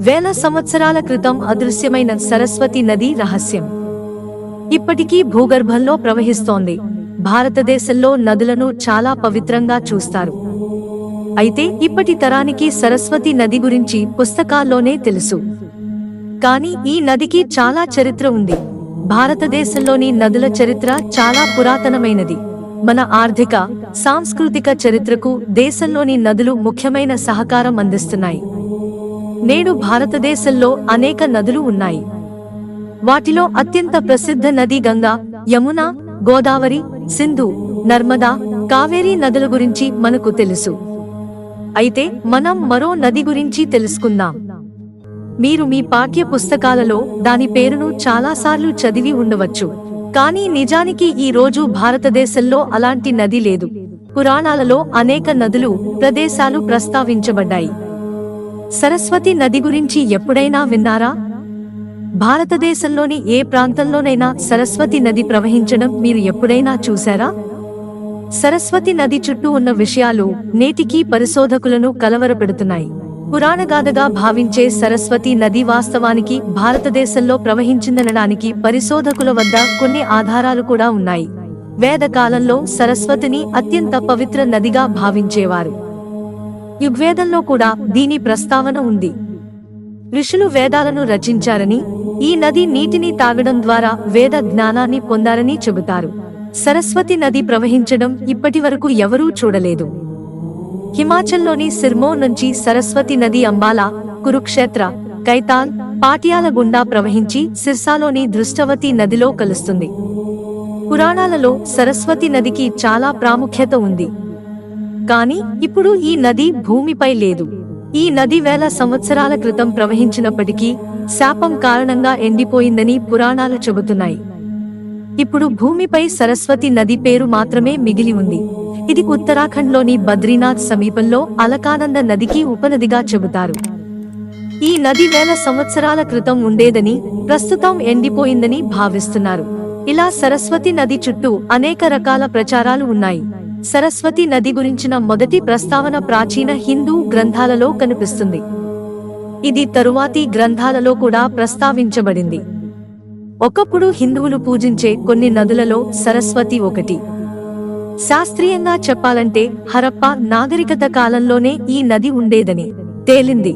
వేల సంవత్సరాల క్రితం అదృశ్యమైన సరస్వతి నది రహస్యం. ఇప్పటికీ భూగర్భంలో ప్రవహిస్తోంది. భారతదేశంలో నదులను చాలా పవిత్రంగా చూస్తారు. అయితే ఇప్పటి తరానికి సరస్వతి నది గురించి పుస్తకాల్లోనే తెలుసు. కానీ ఈ నదికి చాలా చరిత్ర ఉంది. భారతదేశంలోని నదుల చరిత్ర చాలా పురాతనమైనది. మన ఆర్థిక సాంస్కృతిక చరిత్రకు దేశంలోని నదులు ముఖ్యమైన సహకారం అందిస్తున్నాయి. నేడు భారతదేశంలో అనేక నదులు ఉన్నాయి. వాటిలో అత్యంత ప్రసిద్ధ నది గంగా యమున గోదావరి సింధు నర్మదా కావేరీ నదుల గురించి మనకు తెలుసు. అయితే మనం మరో నది గురించి తెలుసుకుందాం. మీరు మీ పాఠ్య పుస్తకాలలో దాని పేరును చాలాసార్లు చదివి ఉండవచ్చు. కానీ నిజానికి ఈ రోజు భారతదేశంలో అలాంటి నది లేదు. పురాణాలలో అనేక నదులు ప్రదేశాలు ప్రస్తావించబడ్డాయి. సరస్వతి నది గురించి ఎప్పుడైనా విన్నారా? భారతదేశంలోని ఏ ప్రాంతంలోనైనా సరస్వతి నది ప్రవహించడం మీరు ఎప్పుడైనా చూశారా? సరస్వతి నది చుట్టూ ఉన్న విషయాలు నేటికీ పరిశోధకులను కలవరపెడుతున్నాయి. పురాణగాథగా భావించే సరస్వతి నది వాస్తవానికి భారతదేశంలో ప్రవహించిందనడానికి పరిశోధకుల వద్ద కొన్ని ఆధారాలు కూడా ఉన్నాయి. వేదకాలంలో సరస్వతిని అత్యంత పవిత్ర నదిగా భావించేవారు. యుగ్వేదంలో కూడా దీని ప్రస్తావన ఉంది. ఋషులు వేదాలను రచించారని ఈ నది నీటిని తాగడం ద్వారా వేద జ్ఞానాన్ని పొందారని చెబుతారు. సరస్వతి నది ప్రవహించడం ఇప్పటి వరకు ఎవరూ చూడలేదు. హిమాచల్లోని సిర్మో నుంచి సరస్వతి నది అంబాలా కురుక్షేత్ర కైతాల్ పాటియాల గుండా ప్రవహించి సిర్సాలోని దృష్టవతి నదిలో కలుస్తుంది. పురాణాలలో సరస్వతి నదికి చాలా ప్రాముఖ్యత ఉంది. కాని ఇప్పుడు ఈ నది భూమిపై లేదు. ఈ నది వేల సంవత్సరాల క్రితం ప్రవహించినప్పటికీ శాపం కారణంగా ఎండిపోయిందని పురాణాలు చెబుతున్నాయి. ఇప్పుడు భూమిపై సరస్వతి నది పేరు మాత్రమే మిగిలి ఉంది. ఇది ఉత్తరాఖండ్లోని బద్రీనాథ్ సమీపంలో అలకానంద నదికి ఉపనదిగా చెబుతారు. ఈ నది వేల సంవత్సరాల క్రితం ఉండేదని ప్రస్తుతం ఎండిపోయిందని భావిస్తున్నారు. ఇలా సరస్వతి నది చుట్టూ అనేక రకాల ప్రచారాలు ఉన్నాయి. సరస్వతి నది గురించిన మొదటి ప్రస్తావన ప్రాచీన హిందూ గ్రంథాలలో కనిపిస్తుంది. ఇది తరువాతి గ్రంథాలలో కూడా ప్రస్తావించబడింది. ఒకప్పుడు హిందువులు పూజించే కొన్ని నదులలో సరస్వతి ఒకటి. శాస్త్రీయంగా చెప్పాలంటే హరప్ప నాగరికత కాలంలోనే ఈ నది ఉండేదని తేలింది.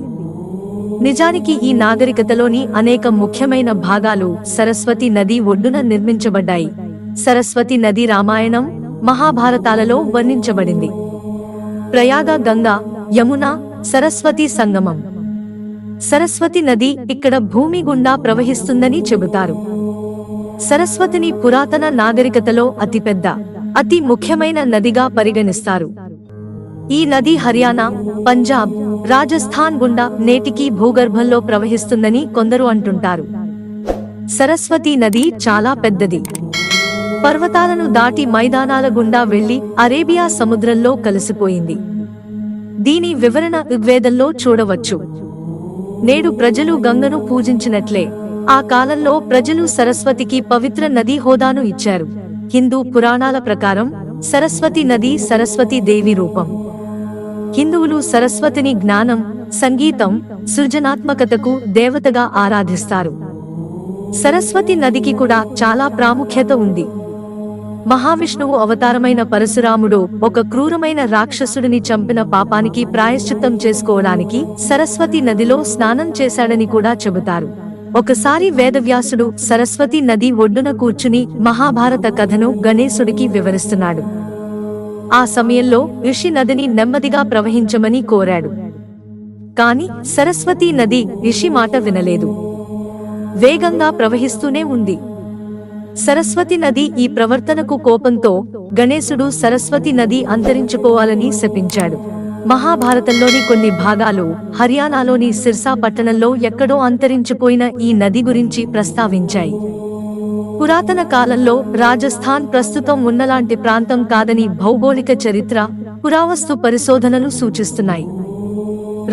నిజానికి ఈ నాగరికతలోని అనేక ముఖ్యమైన భాగాలు సరస్వతి నది ఒడ్డున నిర్మించబడ్డాయి. సరస్వతి నది రామాయణం మహాభారతాలలో వర్ణించబడింది. ప్రయాగ గంగా యమున సరస్వతి సంగమం. సరస్వతి నది ఇక్కడ భూమి గుండా ప్రవహిస్తుందని చెబుతారు. సరస్వతిని పురాతన నాగరికతలో అతిపెద్ద అతి ముఖ్యమైన నదిగా పరిగణిస్తారు. ఈ నది హర్యానా పంజాబ్ రాజస్థాన్ గుండా నేటికి భూగర్భంలో ప్రవహిస్తుందని కొందరు అంటుంటారు. సరస్వతి నది చాలా పెద్దది. పర్వతాలను దాటి మైదానాల గుండా వెళ్ళి అరేబియా సముద్రంలో కలిసిపోయింది. దీని వివరణ ఋగ్వేదంలో చూడవచ్చు. నేడు ప్రజలు గంగను పూజించినట్లే. ఆ కాలంలో ప్రజలు సరస్వతికి పవిత్ర నదీ హోదాను ఇచ్చారు. హిందూ పురాణాల ప్రకారం సరస్వతి నది సరస్వతి దేవి రూపం. హిందువులు సరస్వతిని జ్ఞానం సంగీతం సృజనాత్మకతకు దేవతగా ఆరాధిస్తారు. సరస్వతి నదికి కూడా చాలా ప్రాముఖ్యత ఉంది. మహావిష్ణువు అవతారమైన పరశురాముడు ఒక క్రూరమైన రాక్షసుడిని చంపిన పాపానికి ప్రాయశ్చిత్తం చేసుకోవడానికి సరస్వతి నదిలో స్నానం చేశాడని కూడా చెబుతారు. ఒకసారి వేదవ్యాసుడు సరస్వతి నది ఒడ్డున కూర్చుని మహాభారత కథను గణేశుడికి వివరిస్తున్నాడు. ఆ సమయంలో ఋషి నదిని నెమ్మదిగా ప్రవహించమని కోరాడు. కాని సరస్వతీ నది ఋషి మాట వినలేదు. వేగంగా ప్రవహిస్తూనే ఉంది. సరస్వతి నది ఈ ప్రవర్తనకు కోపంతో గణేశుడు సరస్వతి నది అంతరించిపోవాలని శపించాడు. మహాభారతంలోని కొన్ని భాగాలు హర్యానాలోని సిర్సా పట్టణంలో ఎక్కడో అంతరించిపోయిన ఈ నది గురించి ప్రస్తావించాయి. పురాతన కాలంలో రాజస్థాన్ ప్రస్తుతం ఉన్నలాంటి ప్రాంతం కాదని భౌగోళిక చరిత్ర పురావస్తు పరిశోధనలు సూచిస్తున్నాయి.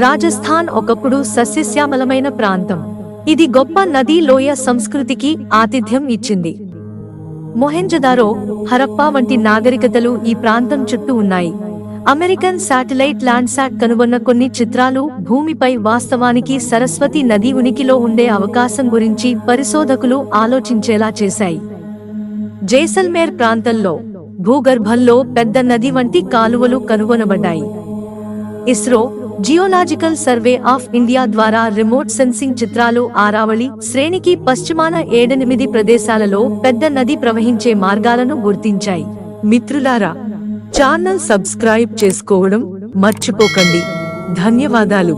రాజస్థాన్ ఒకప్పుడు సస్యశ్యామలమైన ప్రాంతం. ఇది గొప్ప నదీ లోయ సంస్కృతికి ఆతిథ్యం ఇచ్చింది. మొహెంజదారో హరప్పా వంటి నాగరికతలు ఈ ప్రాంతం చుట్టూ ఉన్నాయి. అమెరికన్ శాటిలైట్ ల్యాండ్సాట్ కనుగొన్న కొన్ని చిత్రాలు భూమిపై వాస్తవానికి సరస్వతి నది ఉనికిలో ఉండే అవకాశం గురించి పరిశోధకులు ఆలోచించేలా చేశాయి. జైసల్మేర్ ప్రాంతంలో భూగర్భంలో పెద్ద నది వంటి కాలువలు కనుగొనబడ్డాయి. ISRO geological survey of India ద్వారా రిమోట్ సెన్సింగ్ చిత్రాలు ఆరావళి శ్రేణికి పశ్చిమాన ఏడెనిమిది ప్రదేశాలలో పెద్ద నది ప్రవహించే మార్గాలను గుర్తించాయి. మిత్రులారా ఛానల్ సబ్స్క్రైబ్ చేసుకోవడం మర్చిపోకండి. ధన్యవాదాలు.